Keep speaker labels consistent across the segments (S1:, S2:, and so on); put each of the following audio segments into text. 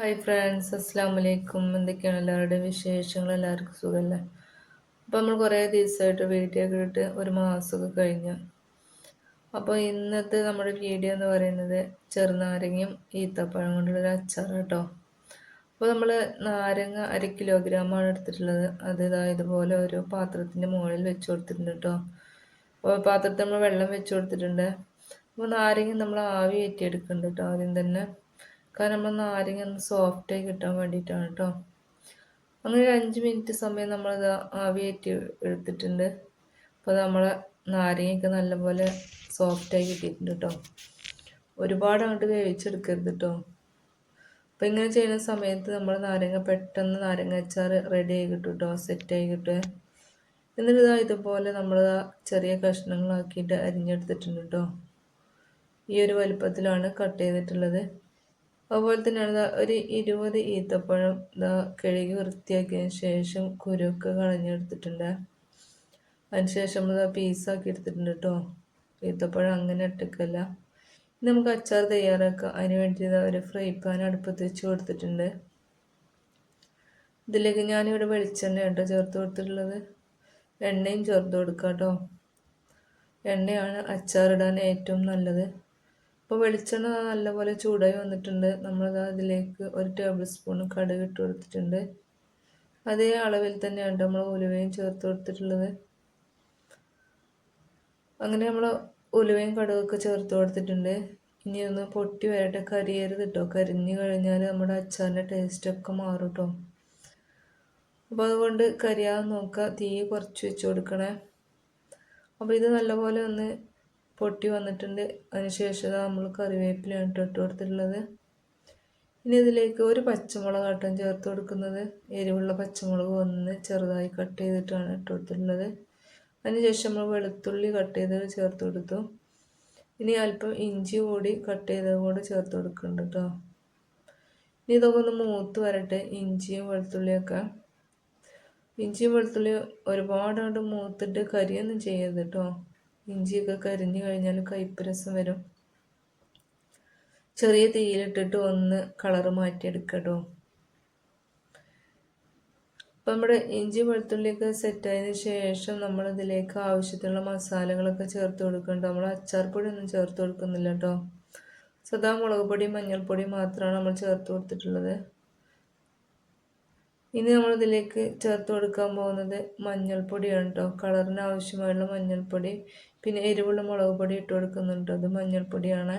S1: Hi friends അസ്സാം വലൈക്കും എന്തൊക്കെയാണ് എല്ലാവരുടെയും വിശേഷങ്ങൾ? എല്ലാവർക്കും സുഖമല്ലേ അപ്പോൾ നമ്മൾ കുറേ ദിവസമായിട്ട് വീഡിയോ കേട്ട് ഒരു മാസമൊക്കെ കഴിഞ്ഞു. അപ്പോൾ ഇന്നത്തെ നമ്മുടെ വീഡിയോ എന്ന് പറയുന്നത് ചെറുനാരങ്ങയും ഈത്തപ്പഴം കൊണ്ടുള്ളൊരു അച്ചാർ കേട്ടോ. അപ്പോൾ നമ്മൾ നാരങ്ങ അര കിലോഗ്രാമാണ് എടുത്തിട്ടുള്ളത്. അത് ഇതുപോലെ ഒരു പാത്രത്തിന്റെ മുകളിൽ വെച്ച് കൊടുത്തിട്ടുണ്ട് കേട്ടോ. അപ്പോൾ പാത്രത്തിൽ നമ്മൾ വെള്ളം വെച്ച് കൊടുത്തിട്ടുണ്ട്. അപ്പോൾ നാരങ്ങ നമ്മൾ ആവി ഏറ്റിയെടുക്കുന്നുണ്ട് കേട്ടോ. ആദ്യം തന്നെ കാരണം നാരങ്ങ ഒന്ന് സോഫ്റ്റായി കിട്ടാൻ വേണ്ടിയിട്ടാണ് കേട്ടോ അങ്ങനെ ഒരു അഞ്ച് മിനിറ്റ് സമയം നമ്മളിത് ആവിയേറ്റി എടുത്തിട്ടുണ്ട്. അപ്പോൾ നമ്മൾ നാരങ്ങയൊക്കെ നല്ലപോലെ സോഫ്റ്റായി കിട്ടിയിട്ടുണ്ട് കേട്ടോ ഒരുപാട് അങ്ങോട്ട് വേവിച്ചെടുക്കരുത് കേട്ടോ അപ്പോൾ ഇങ്ങനെ ചെയ്യുന്ന സമയത്ത് നമ്മൾ നാരങ്ങ പെട്ടെന്ന് നാരങ്ങ അച്ചാർ റെഡി ആയി കിട്ടും കേട്ടോ ആയി കിട്ടുക എന്നിട്ട് ഇതാ ഇതുപോലെ നമ്മൾ ചെറിയ കഷ്ണങ്ങളാക്കിയിട്ട് അരിഞ്ഞെടുത്തിട്ടുണ്ട് കേട്ടോ ഈ ഒരു വലുപ്പത്തിലാണ് കട്ട് ചെയ്തിട്ടുള്ളത്. അതുപോലെ തന്നെയാണ് ഒരു ഇരുപത് ഈത്തപ്പഴം ഇതാ കഴുകി വൃത്തിയാക്കിയതിന് ശേഷം കുരുക്ക് കളഞ്ഞെടുത്തിട്ടുണ്ട്. അതിനുശേഷം നമ്മൾ പീസാക്കി എടുത്തിട്ടുണ്ട് കേട്ടോ ഈത്തപ്പഴം അങ്ങനെ ഇട്ടക്കല്ല നമുക്ക് അച്ചാർ തയ്യാറാക്കാം. അതിന് വേണ്ടി ഒരു ഫ്രൈ പാൻ അടുപ്പത്ത് വെച്ച് കൊടുത്തിട്ടുണ്ട്. ഇതിലേക്ക് ഞാനിവിടെ വെളിച്ചെണ്ണ കേട്ടോ ചേർത്ത് കൊടുത്തിട്ടുള്ളത്. എണ്ണയും ചേർത്ത് കൊടുക്കാം കേട്ടോ എണ്ണയാണ് അച്ചാറിടാൻ ഏറ്റവും നല്ലത്. അപ്പോൾ വെളിച്ചെണ്ണ നല്ലപോലെ ചൂടായി വന്നിട്ടുണ്ട്. നമ്മളത് അതിലേക്ക് ഒരു ടേബിൾ സ്പൂൺ കടുക് ഇട്ട് കൊടുത്തിട്ടുണ്ട്. അതേ അളവിൽ തന്നെയാണ് നമ്മൾ ഉലുവയും ചേർത്ത് കൊടുത്തിട്ടുള്ളത്. അങ്ങനെ നമ്മൾ ഉലുവയും കടുകൊക്കെ ചേർത്ത് കൊടുത്തിട്ടുണ്ട്. ഇനി ഒന്ന് പൊട്ടി വരട്ടെ കരിയരുത് കേട്ടോ കരിഞ്ഞു കഴിഞ്ഞാൽ നമ്മുടെ അച്ചാറിന്റെ ടേസ്റ്റൊക്കെ മാറും കേട്ടോ അപ്പോൾ അതുകൊണ്ട് കരിയാതെ നോക്കുക തീ കുറച്ച് വെച്ച് കൊടുക്കണേ. അപ്പോൾ ഇത് നല്ലപോലെ ഒന്ന് പൊട്ടി വന്നിട്ടുണ്ട്. അതിനുശേഷം നമ്മൾ കറിവേപ്പിലാണ് ഇട്ട് ഇട്ട് കൊടുത്തിട്ടുള്ളത്. ഇനി ഇതിലേക്ക് ഒരു പച്ചമുളക് ആട്ടം ചേർത്ത് കൊടുക്കുന്നത്. എരിവുള്ള പച്ചമുളക് ഒന്ന് ചെറുതായി കട്ട് ചെയ്തിട്ടാണ് ഇട്ട് കൊടുത്തിട്ടുള്ളത്. അതിനുശേഷം നമ്മൾ വെളുത്തുള്ളി കട്ട് ചെയ്ത് ചേർത്ത് കൊടുത്തു. ഇനി അല്പം ഇഞ്ചി കൂടി കട്ട് ചെയ്തത് കൂടെ ചേർത്ത് കൊടുക്കുന്നുണ്ട് കേട്ടോ ഇനി ഇതൊക്കെ ഒന്ന് മൂത്ത് വരട്ടെ. ഇഞ്ചിയും വെളുത്തുള്ളിയൊക്കെ ഇഞ്ചിയും വെളുത്തുള്ളിയും ഒരുപാട് മൂത്തിട്ട് കരിയൊന്നും ചെയ്യരുത് കേട്ടോ ഇഞ്ചിയൊക്കെ കരിഞ്ഞു കഴിഞ്ഞാൽ കയ്പ്പരസം വരും. ചെറിയ തീയിലിട്ടിട്ട് ഒന്ന് കളറ് മാറ്റിയെടുക്കട്ടോ. അപ്പം നമ്മുടെ ഇഞ്ചി വെളുത്തുള്ളിയൊക്കെ സെറ്റായതിന് ശേഷം നമ്മൾ ഇതിലേക്ക് ആവശ്യത്തിനുള്ള മസാലകളൊക്കെ ചേർത്ത് കൊടുക്കുന്നുണ്ട് നമ്മൾ അച്ചാർ പൊടി ഒന്നും ചേർത്ത് കൊടുക്കുന്നില്ല കേട്ടോ. സദാ മുളക് പൊടി മഞ്ഞൾപ്പൊടി മാത്രമാണ് നമ്മൾ ചേർത്ത് കൊടുത്തിട്ടുള്ളത്. ഇനി നമ്മളിതിലേക്ക് ചേർത്ത് കൊടുക്കാൻ പോകുന്നത് മഞ്ഞൾപ്പൊടിയാണ് കേട്ടോ കളറിന് ആവശ്യമായുള്ള മഞ്ഞൾപ്പൊടി പിന്നെ എരിവുള്ള മുളക് പൊടി ഇട്ട് കൊടുക്കുന്നുണ്ട് അത് മഞ്ഞൾപ്പൊടിയാണ്.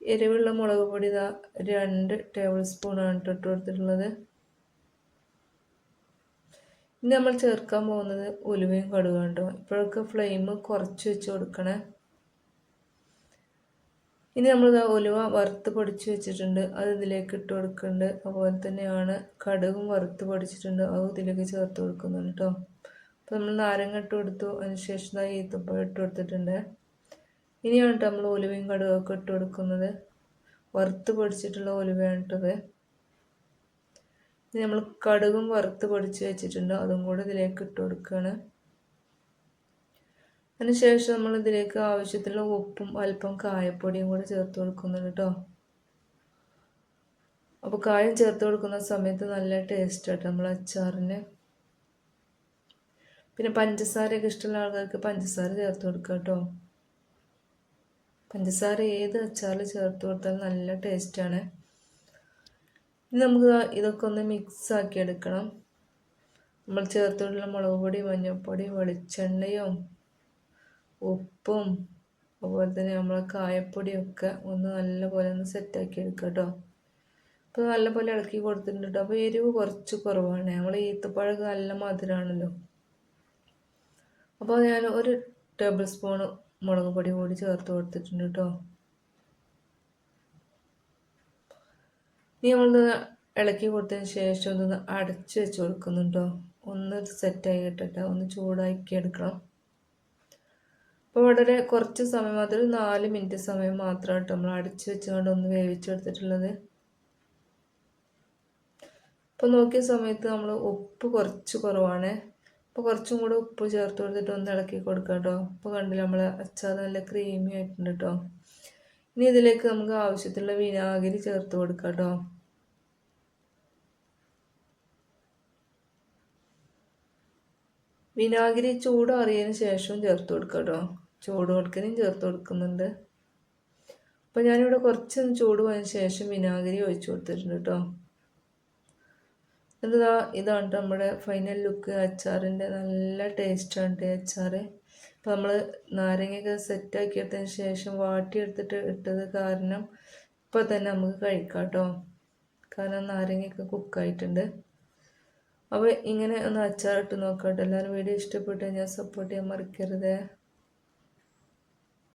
S1: എരിവുള്ള മുളക് പൊടി ഇതാ രണ്ട് ടേബിൾ സ്പൂണാണ് ഇട്ട് കൊടുത്തിട്ടുള്ളത്. ഇനി നമ്മൾ ചേർക്കാൻ പോകുന്നത് ഉലുവയും കടുകാണ് കേട്ടോ ഇപ്പോഴൊക്കെ ഫ്ലെയിം കുറച്ച് വെച്ച് കൊടുക്കണേ. ഇനി നമ്മൾ ഉലുവ വറുത്ത് പൊടിച്ച് വെച്ചിട്ടുണ്ട്. അത് ഇതിലേക്ക് ഇട്ട് കൊടുക്കുന്നുണ്ട്. അതുപോലെ തന്നെയാണ് കടുകും വറുത്ത് പൊടിച്ചിട്ടുണ്ട്. അത് ഇതിലേക്ക് ചേർത്ത് കൊടുക്കുന്നുണ്ട് കേട്ടോ അപ്പോൾ നമ്മൾ നാരങ്ങ ഇട്ട് കൊടുത്തു. അതിനുശേഷം ഈത്തപ്പഴം ഇട്ട് കൊടുത്തിട്ടുണ്ട്. ഇനിയാണ് കേട്ടോ നമ്മൾ ഉലുവയും കടുകൊക്കെ ഇട്ട് കൊടുക്കുന്നത്. വറുത്ത് പൊടിച്ചിട്ടുള്ള ഉലുവയാണ് ഇട്ടത് ഇനി നമ്മൾ കടുകും വറുത്ത് പൊടിച്ച് വെച്ചിട്ടുണ്ട്. അതും കൂടെ ഇതിലേക്ക് ഇട്ട് കൊടുക്കുകയാണ്. അതിനുശേഷം നമ്മൾ ഇതിലേക്ക് ആവശ്യത്തിലുള്ള ഉപ്പും അല്പം കായപ്പൊടിയും കൂടെ ചേർത്ത് കൊടുക്കുന്നുണ്ട് കേട്ടോ അപ്പോൾ കായം ചേർത്ത് കൊടുക്കുന്ന സമയത്ത് നല്ല ടേസ്റ്റ് ആട്ടോ നമ്മൾ അച്ചാറിന്. പിന്നെ പഞ്ചസാരയൊക്കെ ഇഷ്ടമുള്ള ആൾക്കാർക്ക് പഞ്ചസാര ചേർത്ത് കൊടുക്കുക കേട്ടോ പഞ്ചസാര ഏത് അച്ചാറിൽ ചേർത്ത് കൊടുത്താലും നല്ല ടേസ്റ്റാണ് ഇനി നമുക്ക് ഇതൊക്കെ ഒന്ന് മിക്സ് ആക്കി എടുക്കണം. നമ്മൾ ചേർത്തിട്ടുള്ള മുളക് പൊടി മഞ്ഞൾപ്പൊടി വെളിച്ചെണ്ണയും ഉപ്പും അതുപോലെ തന്നെ നമ്മളെ കായപ്പൊടിയൊക്കെ ഒന്ന് നല്ലപോലെ ഒന്ന് സെറ്റാക്കി എടുക്കുക കേട്ടോ അപ്പോൾ നല്ലപോലെ ഇളക്കി കൊടുത്തിട്ടുണ്ട് കേട്ടോ അപ്പോൾ എരിവ് കുറച്ച് കുറവാണ്. നമ്മൾ ഈത്തപ്പഴമൊക്കെ നല്ല മധുരമാണല്ലോ അപ്പോൾ ഞാൻ ഒരു ടേബിൾ സ്പൂൺ മുളക് പൊടി കൂടി ചേർത്ത് കൊടുത്തിട്ടുണ്ട് കേട്ടോ ഇനി നമ്മളൊന്ന് ഇളക്കി കൊടുത്തതിന് ശേഷം ഒന്ന് അടച്ച് വെച്ച് കൊടുക്കുന്നുണ്ടോ ഒന്ന് സെറ്റായി കിട്ടട്ടെ ഒന്ന് ചൂടാക്കി എടുക്കണം. അപ്പോൾ വളരെ കുറച്ച് സമയം ഒരു നാല് മിനിറ്റ് സമയം മാത്രമായിട്ട് നമ്മൾ അടിച്ച് വെച്ചുകൊണ്ട് ഒന്ന് വേവിച്ചെടുത്തിട്ടുള്ളത്. അപ്പോൾ നോക്കിയ സമയത്ത് നമ്മൾ ഉപ്പ് കുറച്ച് കുറവാണ്. അപ്പോൾ കുറച്ചും കൂടെ ഉപ്പ് ചേർത്ത് കൊടുത്തിട്ട് ഒന്ന് ഇളക്കി കൊടുക്കാം കേട്ടോ അപ്പോൾ കണ്ടില്ല നമ്മൾ അച്ചാർ നല്ല ക്രീമി ആയിട്ടുണ്ട് കേട്ടോ ഇനി ഇതിലേക്ക് നമുക്ക് ആവശ്യത്തിലുള്ള വിനാഗിരി ചേർത്ത് കൊടുക്കാം കേട്ടോ വിനാഗിരി ചൂടാറിയതിന് ശേഷം ചേർത്ത് കൊടുക്കാം കേട്ടോ ചൂട് കൊടുക്കലും ചേർത്ത് കൊടുക്കുന്നുണ്ട്. അപ്പോൾ ഞാനിവിടെ കുറച്ചൊന്ന് ചൂട് പോയതിന് ശേഷം വിനാഗിരി ഒഴിച്ചു കൊടുത്തിട്ടുണ്ട് കേട്ടോ എന്താ ഇതാണ് നമ്മുടെ ഫൈനൽ ലുക്ക് അച്ചാറിന്റെ നല്ല ടേസ്റ്റാണ് അച്ചാർ അപ്പോൾ നമ്മൾ നാരങ്ങയൊക്കെ സെറ്റാക്കി എടുത്തതിന് ശേഷം വാട്ടിയെടുത്തിട്ട് ഇട്ടത് കാരണം ഇപ്പോൾ തന്നെ നമുക്ക് കഴിക്കാം കേട്ടോ കാരണം നാരങ്ങയൊക്കെ കുക്കായിട്ടുണ്ട് അപ്പോൾ ഇങ്ങനെ ഒന്ന് അച്ചാറിട്ട് നോക്കാം കേട്ടോ എല്ലാവരും വീഡിയോ ഇഷ്ടപ്പെട്ട് ഞാൻ സപ്പോർട്ട് ചെയ്യാൻ മറക്കരുത്.